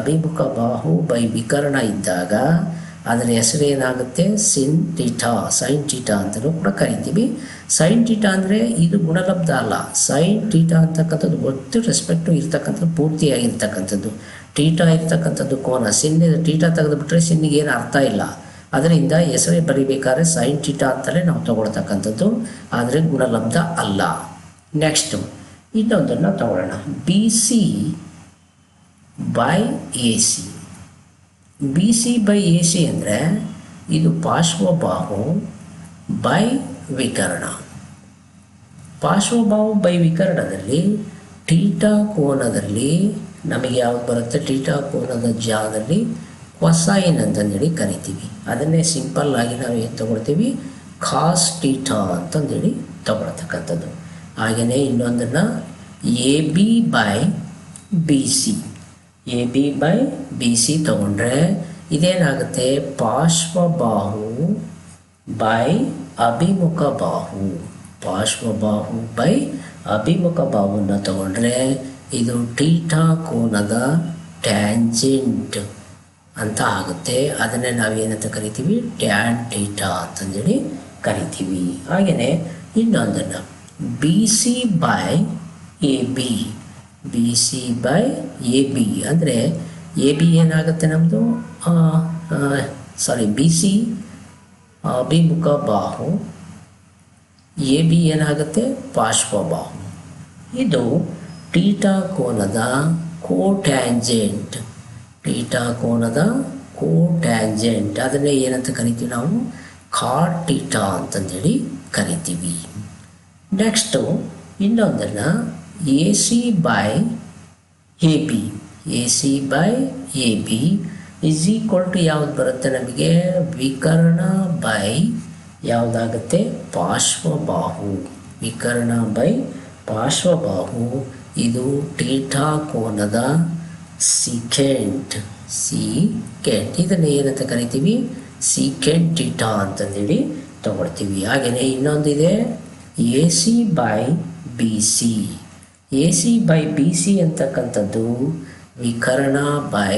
ಅಭಿಮುಖ ಬಾಹು ಬೈ ವಿಕರ್ಣ ಇದ್ದಾಗ ಅದರ ಹೆಸರು ಏನಾಗುತ್ತೆ? ಸಿನ್ ಟಿಟಾ ಸೈನ್ ಟಿಟಾ ಅಂತಲೂ ಕೂಡ ಕರಿತೀವಿ. ಸೈನ್ ಟಿಟಾ ಅಂದರೆ ಇದು ಗುಣಲಬ್ಧ ಅಲ್ಲ. ಸೈನ್ ಟೀಟಾ ಅಂತಕ್ಕಂಥದ್ದು ಒತ್ತು ರೆಸ್ಪೆಕ್ಟು ಇರ್ತಕ್ಕಂಥದ್ದು, ಪೂರ್ತಿಯಾಗಿರ್ತಕ್ಕಂಥದ್ದು. ಟೀಟಾ ಇರ್ತಕ್ಕಂಥದ್ದು ಕೋನ. ಸಿನ್ ಟೀಟಾ ತೆಗೆದುಬಿಟ್ರೆ ಸಿನ್ನಿಗೆ ಏನು ಅರ್ಥ ಇಲ್ಲ. ಅದರಿಂದ ಹೆಸರೇ ಬರಿಬೇಕಾದ್ರೆ ಸೈನ್ ಟಿಟಾ ಅಂತಲೇ ನಾವು ತಗೊಳ್ತಕ್ಕಂಥದ್ದು. ಆದರೆ ಗುಣಲಬ್ಧ ಅಲ್ಲ. ನೆಕ್ಸ್ಟು ಇನ್ನೊಂದನ್ನು ತಗೊಳ್ಳೋಣ. B C by A C B C by A C ಅಂದರೆ ಇದು ಪಾರ್ಶ್ವಬಾಹು ಬೈ ವಿಕರ್ಣ. ಪಾರ್ಶ್ವಬಾಹು ಬೈ ವಿಕರ್ಣದಲ್ಲಿ ಟೀಟಾ ಕೋನದಲ್ಲಿ ನಮಗೆ ಯಾವ್ದು ಬರುತ್ತೆ? ಟೀಟಾ ಕೋನದ ಜಾಗದಲ್ಲಿ ಕೊಸೈನ್ ಅಂತಂದೇಳಿ ಕರಿತೀವಿ. ಅದನ್ನೇ ಸಿಂಪಲ್ ಆಗಿ ನಾವು ಏನು ತಗೊಳ್ತೀವಿ? ಖಾಸ್ ಟೀಟಾ ಅಂತಂದೇಳಿ ತಗೊಳ್ತಕ್ಕಂಥದ್ದು. ಹಾಗೆಯೇ ಇನ್ನೊಂದನ್ನು A B by B C A B by B C ತಗೊಂಡ್ರೆ ಇದೇನಾಗುತ್ತೆ? ಪಾರ್ಶ್ವಬಾಹು ಬೈ ಅಭಿಮುಖ ಬಾಹು ಪಾರ್ಶ್ವಬಾಹು ಬೈ ಅಭಿಮುಖ ಬಾಹುನ ತಗೊಂಡ್ರೆ ಇದು ಟೀಟಾ ಕೋನದ ಟ್ಯಾಂಜೆಂಟ್ ಅಂತ ಆಗುತ್ತೆ. ಅದನ್ನೇ ನಾವೇನಂತ ಕರಿತೀವಿ? ಟ್ಯಾನ್ ಟೀಟಾ ಅಂತಂದೇಳಿ ಕರಿತೀವಿ. ಹಾಗೆಯೇ ಇನ್ನೊಂದನ್ನು. B C by A B B C by A B ಅಂದರೆ ಎ ಬಿ ಏನಾಗುತ್ತೆ ನಮ್ಮದು ಸಾರಿ ಬಿ ಸಿ ಅಭಿಮುಖ ಬಾಹು. ಎ ಬಿ ಏನಾಗುತ್ತೆ? ಪಾರ್ಶ್ವಬಾಹು ಇದು ಟೀಟಾ ಕೋನದ ಕೋಟ್ಯಾಂಜೆಂಟ್ ಟೀಟಾ ಕೋನದ ಕೋಟ್ಯಾಂಜೆಂಟ್ ಅದನ್ನೇ ಏನಂತ ಕರಿತೀವಿ ನಾವು? ಕಾಟ್ ಟೀಟಾ ಅಂತಂದೇಳಿ ಕರಿತೀವಿ. ನೆಕ್ಸ್ಟು ಇನ್ನೊಂದನ್ನು A by AB AC by AB is equal to ಯಾವ್ದು ಬರುತ್ತೆ ನಮಗೆ? ವಿಕರ್ಣ ಬೈ ಯಾವುದಾಗುತ್ತೆ? ಪಾರ್ಶ್ವಬಾಹು. ವಿಕರ್ಣ ಬೈ ಪಾರ್ಶ್ವಬಾಹು. ಇದು ಟೀಟಾ ಕೋನದ ಸಿಕೆಂಟ್ ಸಿಕೆಂಟ್ ಇದನ್ನು ಏನಂತ ಕರಿತೀವಿ? ಸಿಕೆಂಟ್ ಟೀಟಾ ಅಂತಂದೇಳಿ ತಗೊಳ್ತೀವಿ. ಹಾಗೆಯೇ ಇನ್ನೊಂದಿದೆ. A C by B C A C by B C ಅಂತಕ್ಕಂಥದ್ದು ವಿಕರ್ಣ ಬೈ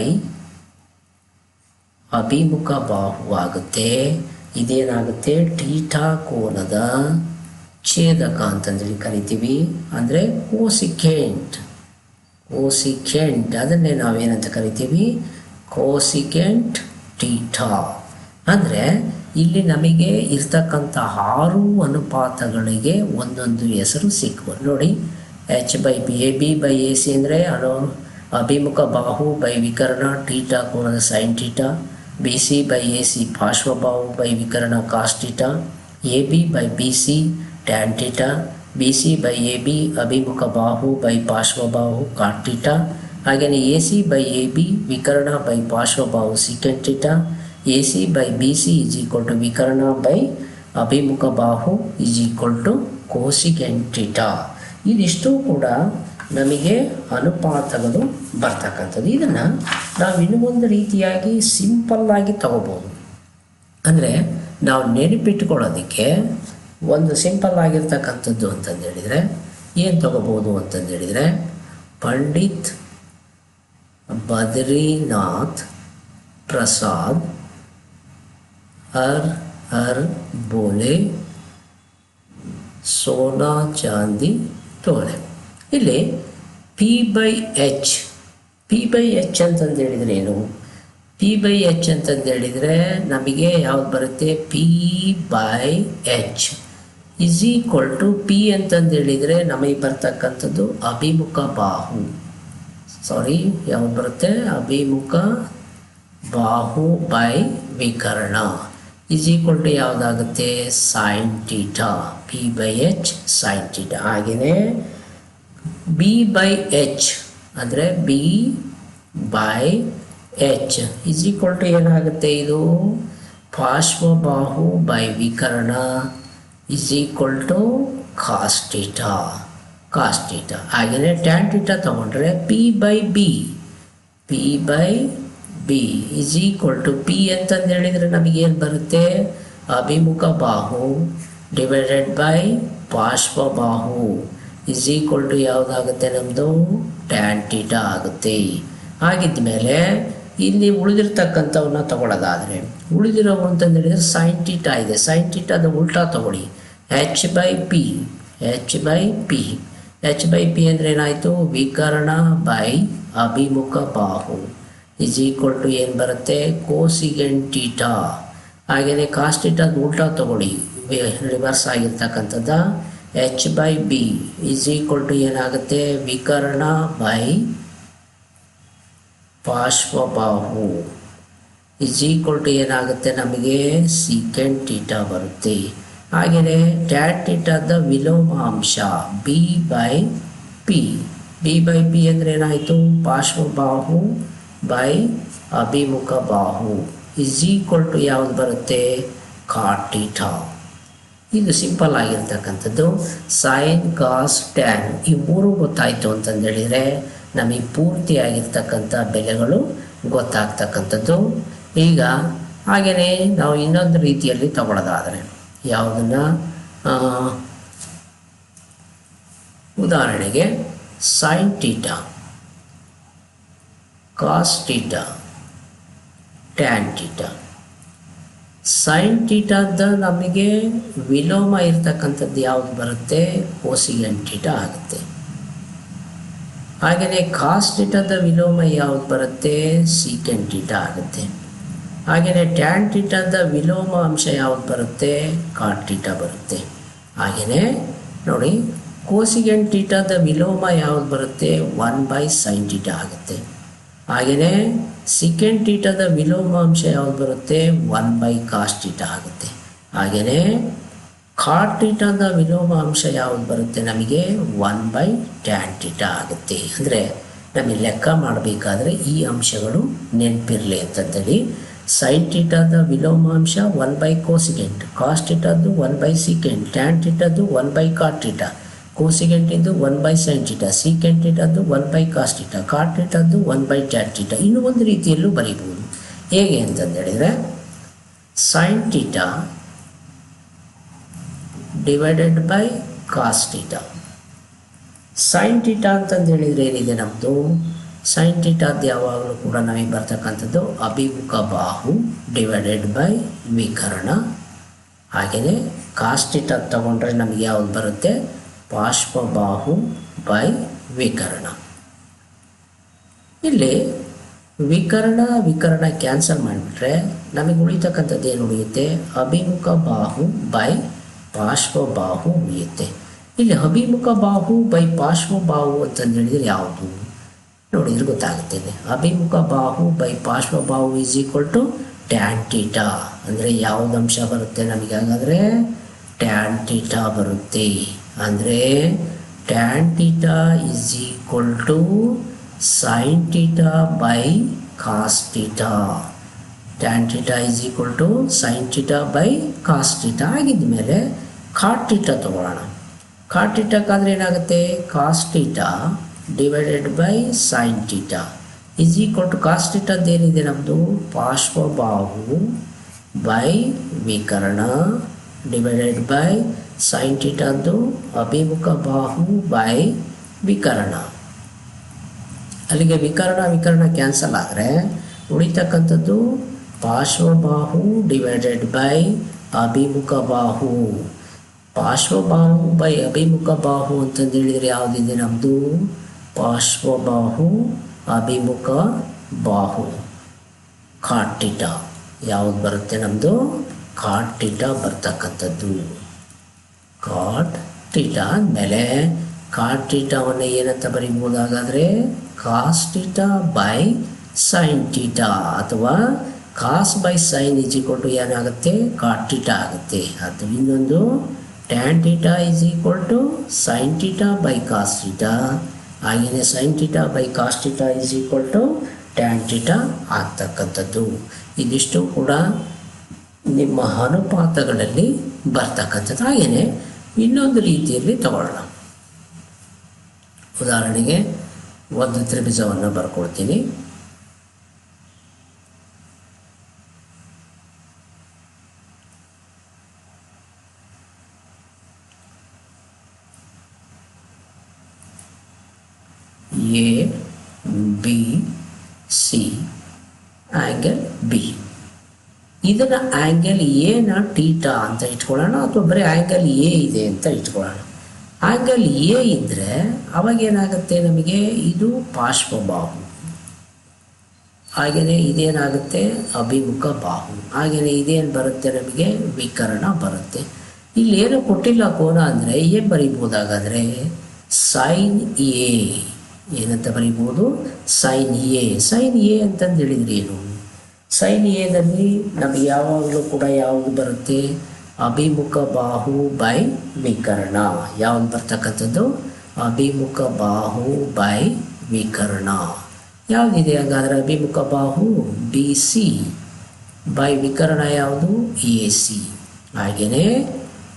ಅಭಿಮುಖ ಬಾಹು ಆಗುತ್ತೆ ಇದೇನಾಗುತ್ತೆ? ಟೀಟಾ ಕೋನದ ಛೇದಕ ಅಂತಂದೇಳಿ ಕರಿತೀವಿ. ಅಂದರೆ ಕೋಸಿಕೆಂಟ್. ಕೋಸಿಕೆಂಟ್. ಅದನ್ನೇ ನಾವೇನಂತ ಕರಿತೀವಿ? ಕೋಸಿಕೆಂಟ್ ಟೀಟಾ ಅಂದರೆ ಇಲ್ಲಿ ನಮಗೆ ಇರ್ತಕ್ಕಂಥ ಆರು ಅನುಪಾತಗಳಿಗೆ ಒಂದೊಂದು ಹೆಸರು ಸಿಕ್ಕುವ ನೋಡಿ. H by B A B by A C ಅಂದರೆ ಅನು ಅಭಿಮುಖ ಬಾಹು ಬೈ ವಿಕರ್ಣ ಟೀಟಾ ಕೋನದ sine theta B C by A C ಪಾರ್ಶ್ವಬಾಹು by ವಿಕರ್ಣ cos theta A B by B C tan theta B C by A B ಅಭಿಮುಖ ಬಾಹು by ಪಾರ್ಶ್ವಬಾಹು cot theta ಹಾಗೆಯೇ A C by A B ವಿಕರ್ಣ by ಪಾರ್ಶ್ವಬಾಹು secant theta A C by B C is equal to ವಿಕರ್ಣ by ಅಭಿಮುಖ ಬಾಹು is equal to cosecant theta ಇದಿಷ್ಟು ಕೂಡ ನಮಗೆ ಅನುಪಾತಗಳು ಬರ್ತಕ್ಕಂಥದ್ದು. ಇದನ್ನು ನಾವು ಇನ್ನು ಒಂದು ರೀತಿಯಾಗಿ ಸಿಂಪಲ್ಲಾಗಿ ತಗೋಬೋದು. ಅಂದರೆ ನಾವು ನೆನಪಿಟ್ಕೊಳ್ಳೋದಕ್ಕೆ ಒಂದು ಸಿಂಪಲ್ ಆಗಿರ್ತಕ್ಕಂಥದ್ದು ಅಂತಂದು ಹೇಳಿದರೆ ಏನು ತಗೋಬೋದು ಹೇಳಿದರೆ ಪಂಡಿತ್ ಬದ್ರಿನಾಥ್ ಪ್ರಸಾದ್ ಹರ್ ಹರ್ ಬೋಲೆ ಸೋನಾ ಚಾಂದಿ ತೋಳೆ ಇಲ್ಲಿ P by H P by H ಅಂತಂದು ಹೇಳಿದರೆ ಏನು? ಪಿ ಬೈ ಎಚ್ ಅಂತಂದು ಹೇಳಿದರೆ ನಮಗೆ ಯಾವ್ದು ಬರುತ್ತೆ? P by H is equal to P ಅಂತಂದು ಹೇಳಿದರೆ ನಮಗೆ ಬರ್ತಕ್ಕಂಥದ್ದು ಅಭಿಮುಖ ಬಾಹು. ಸಾರಿ ಯಾವ್ದು ಬರುತ್ತೆ? ಅಭಿಮುಖ ಬಾಹು ಬೈ ವಿಕರ್ಣ. Is equal to ಯಾವುದಾಗುತ್ತೆ sine theta P by H sine theta ಹಾಗೆಯೇ ಬಿ ಬೈ ಎಚ್ ಅಂದರೆ B by H is equal to ಏನಾಗುತ್ತೆ ಇದು? ಪಾರ್ಶ್ವಬಾಹು by ವಿಕರ್ಣ is equal to cos theta cos theta ಹಾಗೆಯೇ ಟ್ಯಾನ್ ಟೀಟಾ ತಗೊಂಡ್ರೆ P by B P by B is equal to P ಅಂತಂದು ಹೇಳಿದರೆ ನಮಗೇನು ಬರುತ್ತೆ? ಅಭಿಮುಖ ಬಾಹು ಡಿವೈಡೆಡ್ ಬೈ ಪಾರ್ಶ್ವಬಾಹು ಇಸ್ ಈಕ್ವಲ್ ಟು ಯಾವುದಾಗುತ್ತೆ ನಮ್ಮದು ಟ್ಯಾನ್ ಟೀಟಾ ಆಗುತ್ತೆ. ಆಗಿದ್ದ ಮೇಲೆ ಇಲ್ಲಿ ಉಳಿದಿರ್ತಕ್ಕಂಥವನ್ನ ತಗೊಳ್ಳೋದಾದರೆ ಉಳಿದಿರೋ ಅಂತಂದು ಹೇಳಿದರೆ ಸೈನ್ ಟೀಟಾ ಇದೆ. ಸೈನ್ ಟೀಟಾದ ಉಲ್ಟಾ ತಗೊಳ್ಳಿ. H by P H by P H by P ಅಂದರೆ ಏನಾಯಿತು? ವಿಕರ್ಣ ಬೈ ಅಭಿಮುಖ ಬಾಹು. ಇಸ್ ಈಕ್ವಲ್ ಟು ಏನು ಬರುತ್ತೆ? ಕೋಸಿಗೆನ್ ಟೀಟಾ ಹಾಗೆಯೇ ಕಾಸ್ಟಿಟಾದ ಉಲ್ಟಾ ತಗೊಳ್ಳಿ. ರಿವರ್ಸ್ ಆಗಿರ್ತಕ್ಕಂಥದ್ದು. H by B is equal to ಏನಾಗುತ್ತೆ? ವಿಕರ್ಣ ಬೈ ಪಾರ್ಶ್ವಬಾಹು. ಇಸ್ ಈಕ್ವಲ್ ಟು ಏನಾಗುತ್ತೆ ನಮಗೆ? ಸೀಕೆಂಡ್ ಟೀಟಾ ಬರುತ್ತೆ. ಹಾಗೆಯೇ ಟ್ಯಾಟ್ ಟೀಟಾದ ವಿಲೋಮಾಂಶ B by P B by P ಅಂದರೆ ಏನಾಯಿತು? ಪಾರ್ಶ್ವಬಾಹು. ಬೈ ಅಭಿಮುಖ ಬಾಹು ಇಸ್ ಈಕ್ವಲ್ ಟು ಯಾವುದು ಬರುತ್ತೆ? ಕಾಟಿಠ ಇದು ಸಿಂಪಲ್ ಆಗಿರ್ತಕ್ಕಂಥದ್ದು. ಸೈನ್ ಕಾಸ್ ಟ್ಯಾನ್ ಈ ಮೂರು ಗೊತ್ತಾಯಿತು ಅಂತಂದೇಳಿದರೆ ನಮಗೆ ಪೂರ್ತಿಯಾಗಿರ್ತಕ್ಕಂಥ ಬೆಲೆಗಳು ಗೊತ್ತಾಗ್ತಕ್ಕಂಥದ್ದು. ಈಗ ಹಾಗೆಯೇ ನಾವು ಇನ್ನೊಂದು ರೀತಿಯಲ್ಲಿ ತಗೊಳ್ಳೋದಾದರೆ ಯಾವುದನ್ನು? ಉದಾಹರಣೆಗೆ sine theta cos theta tan theta sin ಟೀಟಾದ ನಮಗೆ ವಿಲೋಮ ಇರ್ತಕ್ಕಂಥದ್ದು ಯಾವುದು ಬರುತ್ತೆ? ಕೋಸಿಗೆನ್ ಟೀಟಾ ಆಗುತ್ತೆ. ಹಾಗೆಯೇ ಕಾಸ್ ಟೀಟಾದ ವಿಲೋಮ ಯಾವುದು ಬರುತ್ತೆ? ಸೀಕೆನ್ ಟೀಟಾ ಆಗುತ್ತೆ. ಹಾಗೆಯೇ ಟ್ಯಾನ್ ಟೀಟಾದ ವಿಲೋಮ ಅಂಶ ಯಾವುದು ಬರುತ್ತೆ? ಕಾಟ್ ಟೀಟಾ ಬರುತ್ತೆ. ಹಾಗೆಯೇ ನೋಡಿ ಕೋಸಿಗೆನ್ ಟೀಟಾದ ವಿಲೋಮ ಯಾವುದು ಬರುತ್ತೆ? ಒನ್ ಬೈ ಸೈನ್ ಟೀಟಾ ಆಗುತ್ತೆ. ಹಾಗೆಯೇ ಸೆಕೆಂಡ್ ಟೀಟಾದ ವಿಲೋಮ ಅಂಶ ಯಾವುದು ಬರುತ್ತೆ? ಒನ್ ಬೈ ಕಾಸ್ಟ್ ಟೀಟಾ ಆಗುತ್ತೆ. ಹಾಗೆಯೇ ಕಾಟ್ ಟೀಟಾದ ವಿಲೋಮ ಅಂಶ ಯಾವುದು ಬರುತ್ತೆ? ನಮಗೆ ಒನ್ ಬೈ ಟ್ಯಾನ್ ಟೀಟಾ ಆಗುತ್ತೆ. ಅಂದರೆ ನಮಗೆ ಲೆಕ್ಕ ಮಾಡಬೇಕಾದ್ರೆ ಈ ಅಂಶಗಳು ನೆನಪಿರಲಿ ಅಂತಂದೇಳಿ. ಸೈನ್ ಟೀಟಾದ ವಿಲೋಮಾಂಶ ಒನ್ ಬೈ ಕೋಸಿಗೆಂಟ್ ಕಾಸ್ಟ್ ಇಟ್ಟದ್ದು ಒನ್ ಬೈ ಸಿಕೆಂಟ್ ಟ್ಯಾನ್ ಇಟ್ಟದ್ದು one by cot theta ಕೋಸಿಗೆಂಟಿದ್ದು one by sine theta secant ಟೀಟಾದ್ದು one by cos theta cot ಟೀಟಾದ್ದು one by tan theta ಇನ್ನೂ ಒಂದು ರೀತಿಯಲ್ಲೂ ಬರೀಬೋದು ಹೇಗೆ ಅಂತಂದು ಹೇಳಿದರೆ sine theta divided by cos theta sine theta ಅಂತಂದು ಹೇಳಿದರೆ ಏನಿದೆ ನಮ್ಮದು ಸೈನ್ ಟೀಟಾದ್ದು ಯಾವಾಗಲೂ ಕೂಡ ನಮಗೆ ಬರ್ತಕ್ಕಂಥದ್ದು ಅಭಿಮುಖ ಬಾಹು ಡಿವೈಡೆಡ್ ಬೈ ವಿಕರಣ. ಹಾಗೆಯೇ ಕಾಸ್ಟ್ ಇಟ ತಗೊಂಡ್ರೆ ನಮಗೆ ಯಾವ್ದು ಬರುತ್ತೆ? ಪಾರ್ಶ್ವಬಾಹು ಬೈ ವಿಕರ್ಣ. ಇಲ್ಲಿ ವಿಕರ್ಣ ವಿಕರ್ಣ ಕ್ಯಾನ್ಸಲ್ ಮಾಡಿಬಿಟ್ರೆ ನಮಗೆ ಉಳಿತಕ್ಕಂಥದ್ದು ಏನು ಉಳಿಯುತ್ತೆ? ಅಭಿಮುಖ ಬಾಹು ಬೈ ಪಾರ್ಶ್ವಬಾಹು ಉಳಿಯುತ್ತೆ. ಇಲ್ಲಿ ಅಭಿಮುಖ ಬಾಹು ಬೈ ಪಾರ್ಶ್ವಬಾಹು ಅಂತಂದು ಹೇಳಿದರೆ ಯಾವುದು? ನೋಡಿದ್ರೆ ಗೊತ್ತಾಗುತ್ತೆ ಇಲ್ಲಿ. ಅಭಿಮುಖ ಬಾಹು by ಪಾರ್ಶ್ವಬಾಹು is equal to tan theta ಅಂದರೆ ಯಾವುದು ಅಂಶ ಬರುತ್ತೆ ನಮಗೆ ಹಾಗಾದರೆ ಟ್ಯಾನ್ ಟೀಟಾ ಬರುತ್ತೆ. ಅಂದರೆ tan theta is equal to sine theta by cos theta tan theta is equal to sine theta by cos theta ಆಗಿದ್ದ ಮೇಲೆ ಕಾಟೀಟಾ ತಗೊಳ್ಳೋಣ. ತೊಗೊಳ್ಳೋಣ ಕಾಟ್ ಏನಾಗುತ್ತೆ? Cos theta divided by sine theta is equal to cos ಟೀಟಾದ್ದು ಏನಿದೆ ನಮ್ಮದು ಪಾರ್ಶ್ವಬಾಹು by ವಿಕರ್ಣ divided by sine ಟೀಟಾದ್ದು ಅಭಿಮುಖ ಬಾಹು ಬೈ ವಿಕರ್ಣ. ಅಲ್ಲಿಗೆ ವಿಕರ್ಣ ವಿಕರ್ಣ ಕ್ಯಾನ್ಸಲ್ ಆದರೆ ಉಳಿತಕ್ಕಂಥದ್ದು ಪಾರ್ಶ್ವಬಾಹು ಡಿವೈಡೆಡ್ ಬೈ ಅಭಿಮುಖ ಬಾಹು. ಪಾರ್ಶ್ವಬಾಹು ಬೈ ಅಭಿಮುಖ ಬಾಹು ಅಂತಂದು ಹೇಳಿದರೆ ಯಾವುದಿದೆ ನಮ್ಮದು ಪಾರ್ಶ್ವಬಾಹು ಅಭಿಮುಖ ಬಾಹು. ಕಾಟಿಟ ಯಾವುದು ಬರುತ್ತೆ ನಮ್ಮದು ಕಾಟಿಟ ಬರ್ತಕ್ಕಂಥದ್ದು. ಕಾಟ್ ಟೀಟಾ ಅಂದಮೇಲೆ ಕಾಟ್ ಟೀಟಾವನ್ನು ಏನಂತ ಬರಿಬೋದು ಹಾಗಾದರೆ cos theta by sine theta ಅಥವಾ cos by sine is equal to ಏನಾಗುತ್ತೆ? ಕಾಟ್ ಟೀಟಾ ಆಗುತ್ತೆ. ಅದು ಇನ್ನೊಂದು tan theta is equal to sine theta by cos theta ಹಾಗೆಯೇ sine theta by cos theta is equal to tan theta ಆಗ್ತಕ್ಕಂಥದ್ದು. ಇದಿಷ್ಟು ಕೂಡ ನಿಮ್ಮ ಅನುಪಾತಗಳಲ್ಲಿ ಬರ್ತಕ್ಕಂಥದ್ದು. ಹಾಗೆಯೇ ಇನ್ನೊಂದು ರೀತಿಯಲ್ಲಿ ತಗೊಳ್ಳೋಣ. ಉದಾಹರಣೆಗೆ ಒಂದು ತ್ರಿಭುಜವನ್ನು ಬರ್ಕೊಳ್ತೀನಿ A B C angle B ಇದನ್ನು ಆ್ಯಂಗಲ್ ಎನ ಟೀಟಾ ಅಂತ ಇಟ್ಕೊಳ್ಳೋಣ ಅಥವಾ ಬರೀ ಆ್ಯಂಗಲ್ ಎ ಇದೆ ಅಂತ ಇಟ್ಕೊಳ್ಳೋಣ. ಆ್ಯಂಗಲ್ ಎ ಅವಾಗ ಏನಾಗುತ್ತೆ ನಮಗೆ? ಇದು ಪಾರ್ಶ್ವಬಾಹು ಹಾಗೆಯೇ ಇದೇನಾಗುತ್ತೆ? ಅಭಿಮುಖ ಬಾಹು. ಹಾಗೆಯೇ ಇದೇನು ಬರುತ್ತೆ ನಮಗೆ? ವಿಕರಣ ಬರುತ್ತೆ. ಇಲ್ಲಿ ಏನು ಕೊಟ್ಟಿಲ್ಲ ಕೋನ ಅಂದರೆ ಏನು ಬರೀಬೋದಾಗಾದರೆ ಸೈನ್ ಎ. ಏನಂತ ಬರೀಬೋದು ಸೈನ್ ಎ. ಸೈನ್ ಎ ಅಂತಂದು ಹೇಳಿದ್ರೆ ಏನು ಸೈನ್ ಎದಲ್ಲಿ ನಮಗೆ ಯಾವಾಗಲೂ ಕೂಡ ಯಾವುದು ಬರುತ್ತೆ? ಅಭಿಮುಖ ಬಾಹು ಬೈ ವಿಕರಣ. ಯಾವ್ದು ಬರ್ತಕ್ಕಂಥದ್ದು? ಅಭಿಮುಖ ಬಾಹು ಬೈ ವಿಕರಣ. ಯಾವುದಿದೆ ಹಾಗಾದರೆ ಅಭಿಮುಖ ಬಾಹು? ಬಿ ಸಿ ಬೈ ವಿಕರಣ ಯಾವುದು? ಎ ಸಿ ಹಾಗೆಯೇ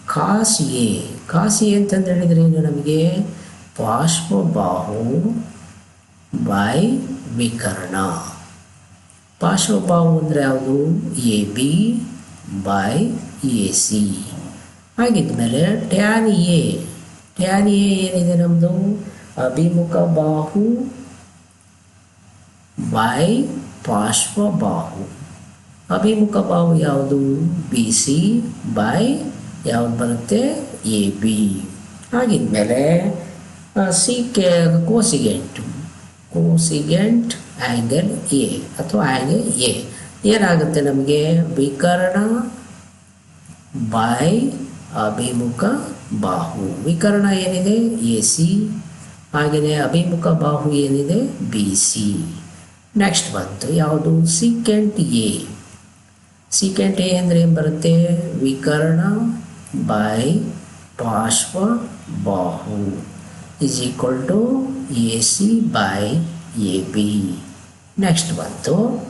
ಕಾಸ್ ಎ ಕಾಸ್ ಎ ಅಂತಂದು ಹೇಳಿದ್ರೆ ಏನು ನಮಗೆ? ಪಾರ್ಶ್ವಬಾಹು ಬೈ ವಿಕರಣ. ಪಾರ್ಶ್ವಬಾಹು ಅಂದರೆ ಯಾವುದು? A B by A C. ಹಾಗಿದ್ಮೇಲೆ tan A. Tan A ಏನಿದೆ ನಮ್ಮದು ಅಭಿಮುಖ ಬಾಹು ಬೈ ಪಾರ್ಶ್ವಬಾಹು ಅಭಿಮುಖ ಬಾಹು ಯಾವುದು? ಬಿ ಸಿ ಬೈ ಯಾವ್ದು ಬರುತ್ತೆ? A B. ಹಾಗಿದ್ಮೇಲೆ C K, cosecant. Cosecant angle A ಅಥವಾ ಆ್ಯಂಗಲ್ ಎ. ಏನಾಗುತ್ತೆ ನಮಗೆ? ವಿಕರಣ ಬೈ ಅಭಿಮುಖ ಬಾಹು. ವಿಕರಣ ಏನಿದೆ? ಎ ಸಿ ಹಾಗೆಯೇ ಅಭಿಮುಖ ಬಾಹು ಏನಿದೆ? ಬಿ ಸಿ ನೆಕ್ಸ್ಟ್ ಬಂತು. ಯಾವುದು? Secant A. ಸಿಕೆಂಟ್ ಎ ಅಂದರೆ ಏನು ಬರುತ್ತೆ? ವಿಕರಣ ಬೈ ಪಾರ್ಶ್ವ ಬಾಹು. Is equal to A C by A, B. Next ಬಂತು.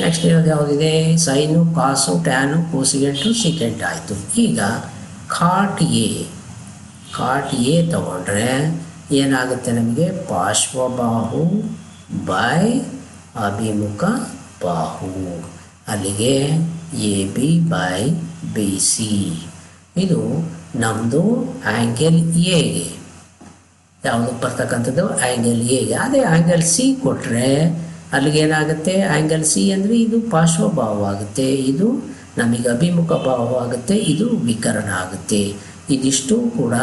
ನೆಕ್ಸ್ಟ್ ಇರೋದು ಯಾವುದಿದೆ? ಸೈನು, ಕಾಸು, ಟ್ಯಾನು, ಕೋಸಿಗೆಂಟು, ಸಿಕೆಂಟ್ ಆಯಿತು. ಈಗ ಕಾಟ್ ಎ. ಕಾಟ್ ಎ ತಗೊಂಡ್ರೆ ಏನಾಗುತ್ತೆ ನಮಗೆ? ಪಾರ್ಶ್ವಬಾಹು ಬೈ ಅಭಿಮುಖ ಬಾಹು. ಅಲ್ಲಿಗೆ A, B by B, C. ಇದು ನಮ್ಮದು ಆ್ಯಂಗಲ್ ಎಗೆ ಯಾವುದಕ್ಕೆ ಬರ್ತಕ್ಕಂಥದ್ದು ಆ್ಯಂಗಲ್ ಎಗೆ ಅದೇ ಆ್ಯಂಗಲ್ ಸಿ ಕೊಟ್ಟರೆ ಅಲ್ಲಿಗೆ ಏನಾಗುತ್ತೆ? ಆ್ಯಂಗಲ್ ಸಿ ಅಂದರೆ ಇದು ಪಾರ್ಶ್ವಭಾವ ಆಗುತ್ತೆ ಇದು ನಮಗೆ ಅಭಿಮುಖ ಭಾವ ಆಗುತ್ತೆ ಇದು ವಿಕರಣ ಆಗುತ್ತೆ. ಇದಿಷ್ಟು ಕೂಡ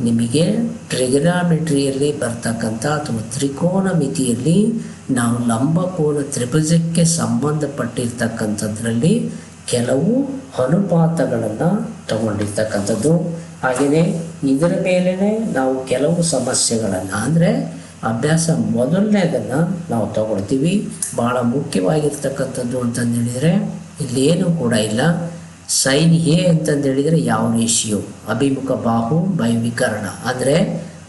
ನಿಮಗೆ ಟ್ರಿಗನಾಮೆಟ್ರಿಯಲ್ಲಿ ಬರ್ತಕ್ಕಂಥ ಅಥವಾ ತ್ರಿಕೋನ ಮಿತಿಯಲ್ಲಿ ನಾವು ಲಂಬಕೋನ ತ್ರಿಭುಜಕ್ಕೆ ಸಂಬಂಧಪಟ್ಟಿರ್ತಕ್ಕಂಥದ್ರಲ್ಲಿ ಕೆಲವು ಅನುಪಾತಗಳನ್ನು ತಗೊಂಡಿರ್ತಕ್ಕಂಥದ್ದು. ಹಾಗೆಯೇ ಇದರ ಮೇಲೇ ನಾವು ಕೆಲವು ಸಮಸ್ಯೆಗಳನ್ನು, ಅಂದರೆ ಅಭ್ಯಾಸ ಮೊದಲನೇದನ್ನು ನಾವು ತಗೊಳ್ತೀವಿ. ಭಾಳ ಮುಖ್ಯವಾಗಿರ್ತಕ್ಕಂಥದ್ದು ಅಂತಂದು ಹೇಳಿದರೆ ಇಲ್ಲೇನು ಕೂಡ ಇಲ್ಲ. ಸೈನ್ ಎ ಅಂತಂದು ಹೇಳಿದರೆ ಯಾವ ರೇಷಿಯೋ ಅಭಿಮುಖ ಬಾಹು ಬೈ ವಿಕರಣ ಅಂದರೆ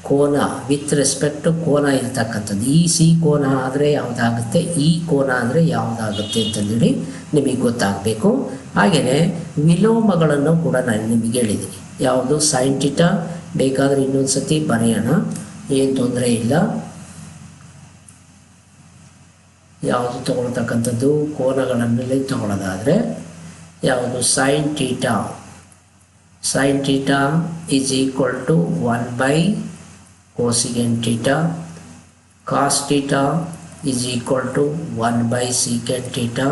ಕೋನ ವಿತ್ ರೆಸ್ಪೆಕ್ಟ್ ಕೋನ ಇರ್ತಕ್ಕಂಥದ್ದು. ಈ ಸಿ ಕೋನ ಆದರೆ ಯಾವುದಾಗುತ್ತೆ? ಈ ಕೋನ ಅಂದರೆ ಯಾವುದಾಗುತ್ತೆ ಅಂತಂದೇಳಿ ನಿಮಗೆ ಗೊತ್ತಾಗಬೇಕು. ಹಾಗೆಯೇ ವಿಲೋಮಗಳನ್ನು ಕೂಡ ನಾನು ನಿಮಗೆ ಹೇಳಿದ್ದೀನಿ. ಯಾವುದು? ಸೈಂಟಿಟ ಟಿಟಾ ಬೇಕಾದರೆ ಇನ್ನೊಂದು ಸತಿ ಬರೆಯೋಣ. ಏನು ತೊಂದರೆ ಇಲ್ಲ. ಯಾವುದು ತಗೊಳ್ತಕ್ಕಂಥದ್ದು? ಕೋನಗಳನ್ನೆಲ್ಲ ತಗೊಳ್ಳೋದಾದರೆ ಯಾವುದು? Sine theta sine theta is equal to one by cosecant theta cos theta is equal to one by secant theta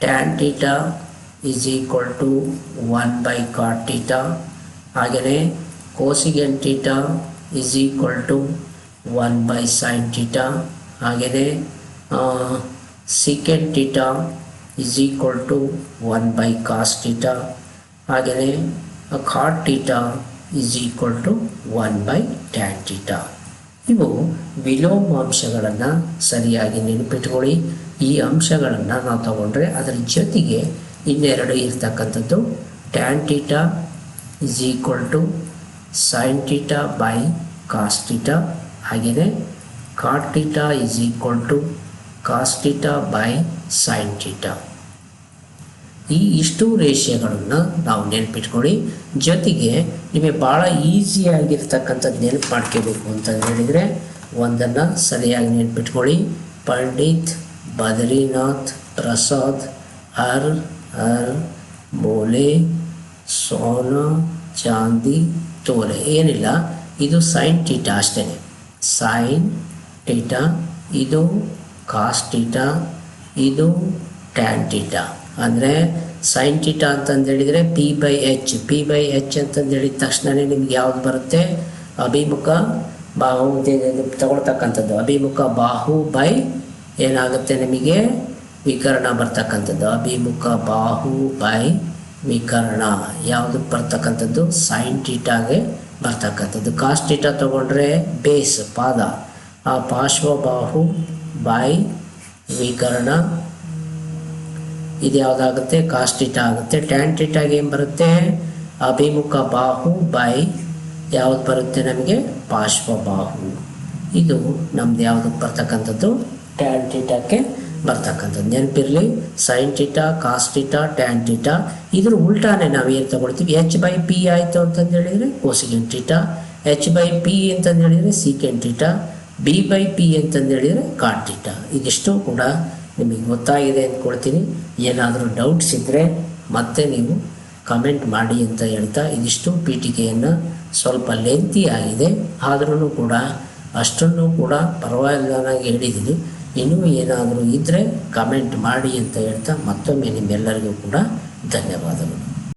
tan theta is equal to one by cot theta ಹಾಗೆಯೇ cosecant theta is equal to one by sine theta ಹಾಗೆಯೇ secant theta is equal to one by cos theta ಹಾಗೆಯೇ cot theta is equal to one by tan theta ಇವು ವಿಲೋಮ ಅಂಶಗಳನ್ನು ಸರಿಯಾಗಿ ನೆನಪಿಟ್ಕೊಳ್ಳಿ. ಈ ಅಂಶಗಳನ್ನು ನಾವು ತಗೊಂಡ್ರೆ ಅದರ ಜೊತೆಗೆ ಇನ್ನೆರಡು ಇರ್ತಕ್ಕಂಥದ್ದು tan theta is equal to sine theta by cos theta ಹಾಗೆಯೇ cot theta is equal to cos theta by sine theta ಈ ಇಷ್ಟು ರೇಷಿಯೋಗಳನ್ನು ನಾವು ನೆನಪಿಟ್ಕೊಳ್ಳಿ. ಜೊತೆಗೆ ನಿಮಗೆ ಭಾಳ ಈಸಿಯಾಗಿರ್ತಕ್ಕಂಥದ್ದು ನೆನಪು ಮಾಡ್ಕೋಬೇಕು ಅಂತ ಹೇಳಿದರೆ ಒಂದನ್ನು ಸರಿಯಾಗಿ ನೆನ್ಪಿಟ್ಕೊಳ್ಳಿ. ಪಂಡಿತ್ ಬದ್ರಿನಾಥ್ ಪ್ರಸಾದ್ ಹರ್ ಹರ್ ಬೋಲೆ, ಸೋನ ಚಾಂದಿ ತೋಲೆ. ಏನಿಲ್ಲ, ಇದು ಸೈನ್ ಟೀಟಾ ಅಷ್ಟೇ. ಸೈನ್ ಟೀಟಾ ಇದು ಕಾಸ್ ಟೀಟಾ ಇದು ಟ್ಯಾನ್ ಟೀಟಾ ಅಂದರೆ sine theta ಅಂತಂದೇಳಿದರೆ P by H P by H ಅಂತಂದೇಳಿದ ತಕ್ಷಣವೇ ನಿಮ್ಗೆ ಯಾವ್ದು ಬರುತ್ತೆ? ಅಭಿಮುಖ ಬಾಹು ತಗೊಳ್ತಕ್ಕಂಥದ್ದು. ಅಭಿಮುಖ ಬಾಹು ಬೈ ಏನಾಗುತ್ತೆ ನಿಮಗೆ? ವಿಕರ್ಣ ಬರ್ತಕ್ಕಂಥದ್ದು. ಅಭಿಮುಖ ಬಾಹು ಬೈ ವಿಕರ್ಣ. ಯಾವುದಕ್ಕೆ ಬರ್ತಕ್ಕಂಥದ್ದು? ಸೈನ್ ಟೀಟಾಗೆ ಬರ್ತಕ್ಕಂಥದ್ದು. ಕಾಸ್ ಟೀಟಾ ತಗೊಂಡ್ರೆ ಬೇಸ್ ಪಾದ. ಆ ಪಾರ್ಶ್ವಬಾಹು ಬಾಯಿ ವಿಕರ್ಣ ಇದು ಯಾವುದಾಗುತ್ತೆ? ಕಾಸ್ಟಿಟ ಆಗುತ್ತೆ. ಟ್ಯಾನ್ ಏನು ಬರುತ್ತೆ? ಅಭಿಮುಖ ಬಾಹು ಬೈ ಯಾವ್ದು ಬರುತ್ತೆ ನಮಗೆ? ಪಾರ್ಶ್ವಬಾಹು ಇದು ನಮ್ದು ಯಾವುದಕ್ಕೆ ಬರ್ತಕ್ಕಂಥದ್ದು? ಟ್ಯಾನ್ ಟೀಟಾಕ್ಕೆ ಬರ್ತಕ್ಕಂಥದ್ದು. ನೆನಪಿರಲಿ, sine theta cos theta tan ಇದ್ರ ಉಲ್ಟಾನೆ ನಾವು ಏನು ತಗೊಳ್ತೀವಿ? ಎಚ್ ಬೈ ಪಿ ಆಯಿತು ಅಂತಂದು ಹೇಳಿದರೆ cosecant theta H by P ಅಂತಂದು ಹೇಳಿದರೆ secant theta B by P ಅಂತಂದು ಹೇಳಿದರೆ ಕಾಟ್ ಇದಿಷ್ಟು ಕೂಡ ನಿಮಗೆ ಗೊತ್ತಾಗಿದೆ ಅಂದ್ಕೊಳ್ತೀನಿ ಏನಾದರೂ ಡೌಟ್ಸ್ ಇದ್ದರೆ ಮತ್ತೆ ನೀವು ಕಮೆಂಟ್ ಮಾಡಿ ಅಂತ ಹೇಳ್ತಾ ಇದಿಷ್ಟು ಪೀಠಿಕೆಯನ್ನು ಸ್ವಲ್ಪ ಲೆಂತಿ ಆಗಿದೆ. ಆದ್ರೂ ಕೂಡ ಅಷ್ಟನ್ನು ಕೂಡ ಪರವಾಗಿಲ್ಲ ಹೇಳಿದ್ದೀನಿ ಇನ್ನೂ ಏನಾದರೂ ಇದ್ದರೆ ಕಮೆಂಟ್ ಮಾಡಿ ಅಂತ ಹೇಳ್ತಾ ಮತ್ತೊಮ್ಮೆ ನಿಮ್ಮೆಲ್ಲರಿಗೂ ಕೂಡ ಧನ್ಯವಾದಗಳು.